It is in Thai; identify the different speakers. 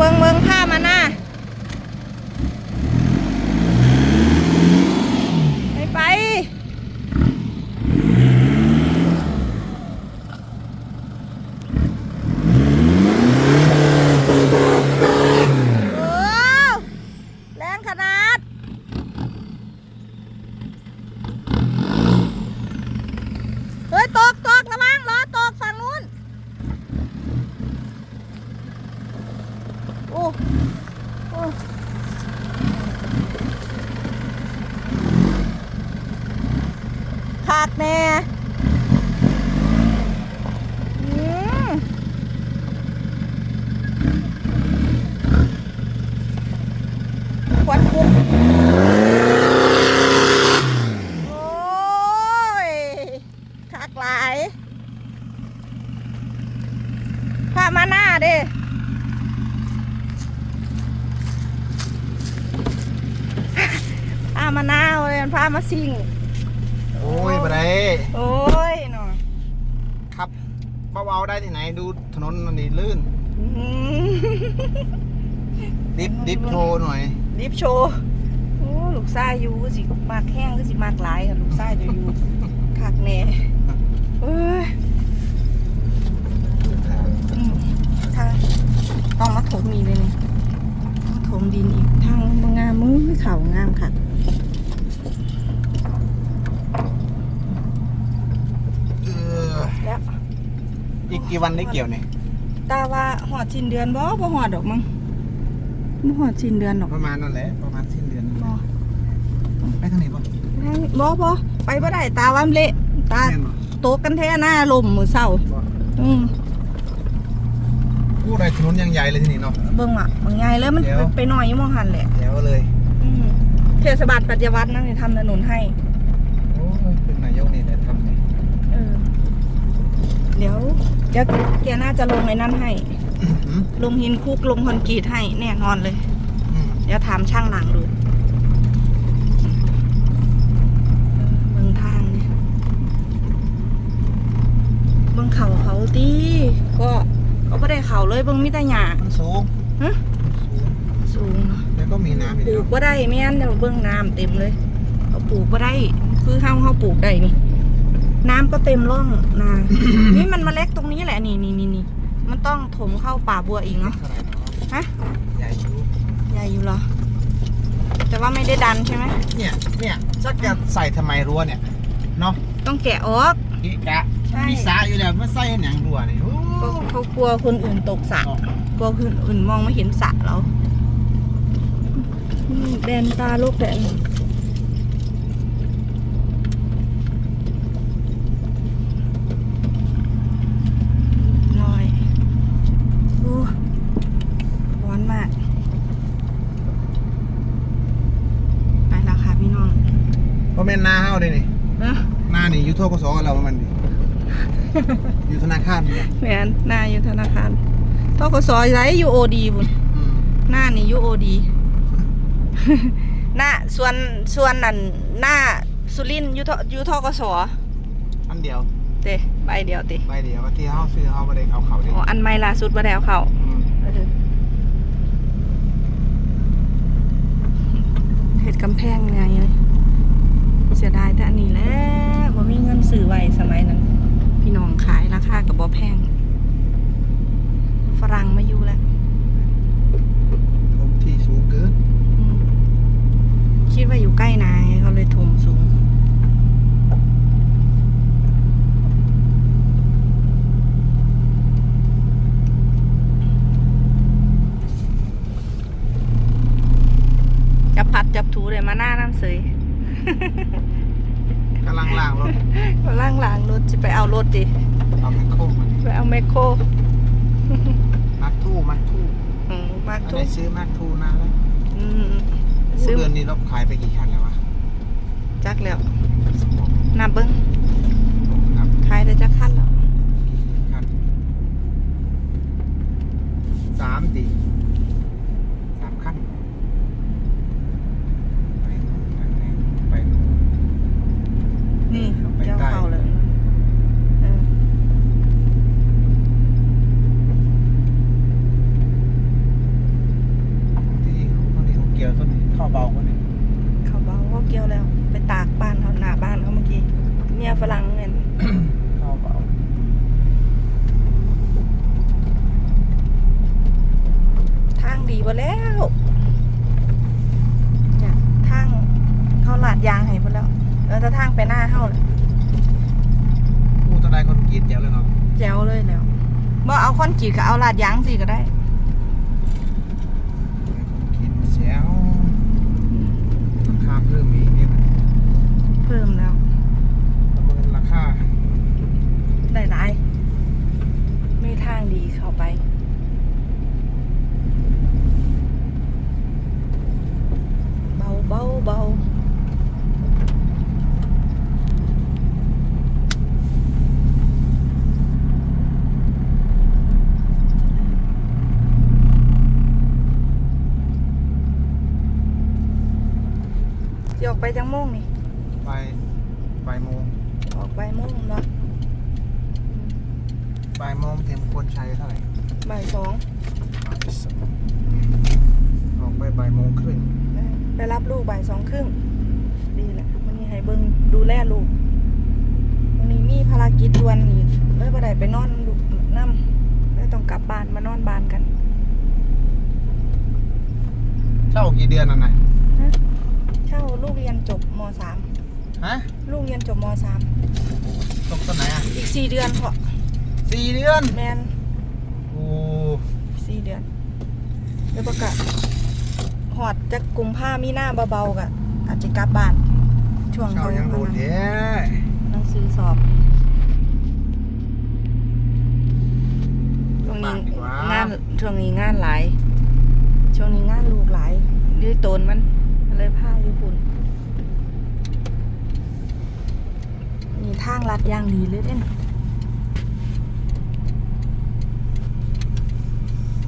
Speaker 1: เบิงเบิงผ้ามาหน้าไปไปโอ้แรงขนาด เฮ้ย ตกตกระวังล้อตกฝั่งนู้น โอ้โอ้ ขาดแน่ควันคุกโอ้ยขากหลายพามาหน้าเด้ ผ้ามะนาวเลยมันผ้ามาซิ่ง
Speaker 2: โอ้ยบ่ได้
Speaker 1: โอ้ยหน่อย
Speaker 2: ครับเบาๆได้ที่ไหนดูถนนมันนี่ลื่น
Speaker 1: อื้อหือ
Speaker 2: ดิฟดิฟโชว์หน่อย
Speaker 1: รีบโชว์โอ้ลูกไส้อยู่ก็สิมากแห้งก็สิมากหลายกับลูกไส้จะอยู่ คักแน่เอ้ยอืมทางต้องมาถมอีกเลยนี่มาถมดินอีกทางบงามมือเขางามค่ะ
Speaker 2: เออ
Speaker 1: แล้ว
Speaker 2: อี กกี่วันได้เกี่ยวเนี่ย
Speaker 1: ตาว่าหอดสิ้นเดือนบ่บ่หอดดอกมั้งบ่หอดสิ้นเดือนดอก
Speaker 2: ประมาณนั่นแหละประมาณสิ้นเดือน
Speaker 1: บ่
Speaker 2: ไปทางไหนบ่
Speaker 1: บ่บ่ไปบ่ได้ตาว่ามันเละตา
Speaker 2: แม่นบ่
Speaker 1: โตกกันแท้หน้าลมมือเศร้า
Speaker 2: บ่
Speaker 1: อืม
Speaker 2: พูดอะไรถนนยังใหญ่เลยที่นี่เนาะ
Speaker 1: เบิ่งอะบางไงแล้วมัน
Speaker 2: เดี๋ยว
Speaker 1: ไปหน่อยอยู่มองหันแหละ
Speaker 2: แถวเลย
Speaker 1: อืมเทศบาลปัจจวัตรนั่นนี่ทำถนนให้
Speaker 2: โอ้ยเป็นนายกนี่ได้ทำเนี่ย
Speaker 1: เออเดี๋ยว เดี๋ยวแกน่าจะลงไอ้นั่นให้
Speaker 2: อื้อหือ
Speaker 1: ลงหินคุกลงคอนกรีตให้แน่นอนเลย
Speaker 2: อืม
Speaker 1: เดี๋ยวถามช่างหลังดูเบิ่งทางเนี่ยเบิ่งเขาเขาตีก็ก็ไม่ได้เขาเลยเบิ่งมิตรหยา
Speaker 2: มันสูง
Speaker 1: ฮะ
Speaker 2: สูง
Speaker 1: สูงเนาะ
Speaker 2: แล้วก็มีน้ำอีก
Speaker 1: ปลู
Speaker 2: แล้
Speaker 1: ก
Speaker 2: ว
Speaker 1: ว่าได้แม่นเดี๋ยวเบิ่งน้ำเต็มเลยเขาปลูกว่าได้ คือเฮาเฮาปลูกได้นี่ น้ำก็เต็มร่องนานี่มันมาเล็กตรงนี้แหละนี่นี่นี่นี่มันต้องถมเข้าป่าบัวอีกเนาะ
Speaker 2: เท่าไหร่เนาะ
Speaker 1: ฮะ
Speaker 2: ใหญ่อยู่
Speaker 1: ใหญ่อยู่เหรอ แต่ว่าไม่ได้ดันใช่ไหม
Speaker 2: เนี่ยเนี่ยจักจะใส่ทำไมรั้วเนี่ยเนาะ
Speaker 1: ต้องแกะออก
Speaker 2: กิกะ
Speaker 1: ใช่
Speaker 2: มีสาอยู่แล้วไม่ใส่หนังรั้วนี่โอ้
Speaker 1: ก็เขากลัวคนอื่นตกสระกลัวคนอื่นมองไม่เห็นสระเราอืมแดนตาโลกแดนลอยอู้ร้อนมาก ไปแล้วค่ะพี่น้อง
Speaker 2: เพราะแม่นหน้าเฮาเลยนี่
Speaker 1: เนอะ
Speaker 2: หน้านี่อยู่ ทั่วกสกับเรามันดิอยู่ธนาคารนี่
Speaker 1: แม่นหน้าอยู่ธนาคารทกสไรยูโอดีบุญ
Speaker 2: อืม
Speaker 1: หน้านี่ยูโอดี หน้าส่วนส่วนนั่นหน้าสุรินทร์อยูทอยูทกส
Speaker 2: อันเดียว
Speaker 1: เตะใบเดียวเตะ
Speaker 2: ใบเดียวว่าที่เฮาซื้อเฮาบ่ได้เอาเขาดิ
Speaker 1: อ๋ออันไม่ล่าสุดมาแล้วเขา
Speaker 2: อืม
Speaker 1: เออเห็ดกำแพงไงเลย บบ่แพง ฝรั่งมาอยู่แล้ว
Speaker 2: ผมที่สูงเกิน
Speaker 1: อืมคิดว่าอยู่ใกล้นาไงเขาเลยถมสูง จับพัดจับถูเลยมาหน้าน้ำเสย
Speaker 2: กำลังล่างรถ
Speaker 1: มาล่างหลังรถจะไปเอารถดิ
Speaker 2: เอาแมคโครมา
Speaker 1: ไปเอาแมคโคร
Speaker 2: มักทู่มักทู่
Speaker 1: อืมมาก
Speaker 2: อัน
Speaker 1: ทุ
Speaker 2: นี้
Speaker 1: ก
Speaker 2: ซื้อมักทู่นะแล้ว
Speaker 1: อืม
Speaker 2: ซื้
Speaker 1: ซื้
Speaker 2: อ
Speaker 1: อ
Speaker 2: เดือนนี้เราขายไปกี่คันแล้ววะ
Speaker 1: จักแล้วนับเบิ้ง
Speaker 2: นับ
Speaker 1: ขายได้จักคันแล้ว
Speaker 2: คันสามตีสามคันไปนู่นไปนี่ไปนู่น
Speaker 1: นี่
Speaker 2: ไป
Speaker 1: เจ้า
Speaker 2: ใต้
Speaker 1: เข้าเลยเออ
Speaker 2: เข้าเบาคนนี้
Speaker 1: เขาเบาเขาเกี่ยวแล้ว ไปตากบ้านเขาหน้าบ้านเขาเมื่อกี้เมียฝรั่งเงิน
Speaker 2: เข้าเบา
Speaker 1: ทางดี บ่แล้วเนี่ยทางเขาลาดยางให้หมดแล้วเออแต่ทางไปหน้าเขาเลย
Speaker 2: ผู้ตะไดคนกรีดแจ๋วเลยเนาะ
Speaker 1: แจ๋วเลยแล้วบ่เอาคอนกรีตก็เอาลาดยางสิก็ได้
Speaker 2: คนกรีดแจ๋วราคาเพิ่มอีกนี่นะ
Speaker 1: เพิ่มแล้ว
Speaker 2: ประเมินราคา
Speaker 1: ได้หลายมีทางดีเข้าไป เบาเบาเบาสิออก ไปจังโมงนี่
Speaker 2: ไปบ่ายโมง
Speaker 1: ออกไปโมงเนาะ
Speaker 2: บ่ายโมงถึงควรชัยเท่าไหร่
Speaker 1: บ่ายสอง
Speaker 2: บ่ายสองออกไปบ่ายโมงครึ่ง
Speaker 1: ไปรับลูกบ่ายสองครึ่งดีแหละวันนี้ให้เบิ่งดูแลลูกวันนี้มีภารกิจด่วนอีกเลยบ่ได้ไปนอนลูกน้ำเลยต้องกลับบ้านมานอนบ้านกัน
Speaker 2: เช่ากี่เดือนน่ะนะ
Speaker 1: เช่าลูกเรียนจบมสาม
Speaker 2: ฮะ
Speaker 1: ลูกเรียนจ บมสาม
Speaker 2: ตกตอนไหนอะ
Speaker 1: อีกสี่เดือนพอ
Speaker 2: สี่เดือน
Speaker 1: แมน
Speaker 2: โอ้
Speaker 1: สี่เดือนเดี๋ยวประกาศหอดจะกุมผ้ามีหน้าเบาๆกะอาจจะกลับบ้าน ช่วง
Speaker 2: เช่า
Speaker 1: เขา
Speaker 2: ยังโดน
Speaker 1: อันนั้น
Speaker 2: เด้
Speaker 1: หนังสือสอบ ช่วงนี้งานช่วงนี้งานหลาย ช่วงนี้งานลูกหลายด้วยตนมันเลยพาอยู่พุ่นมี ทางลัดอย่างดีเลยเด้น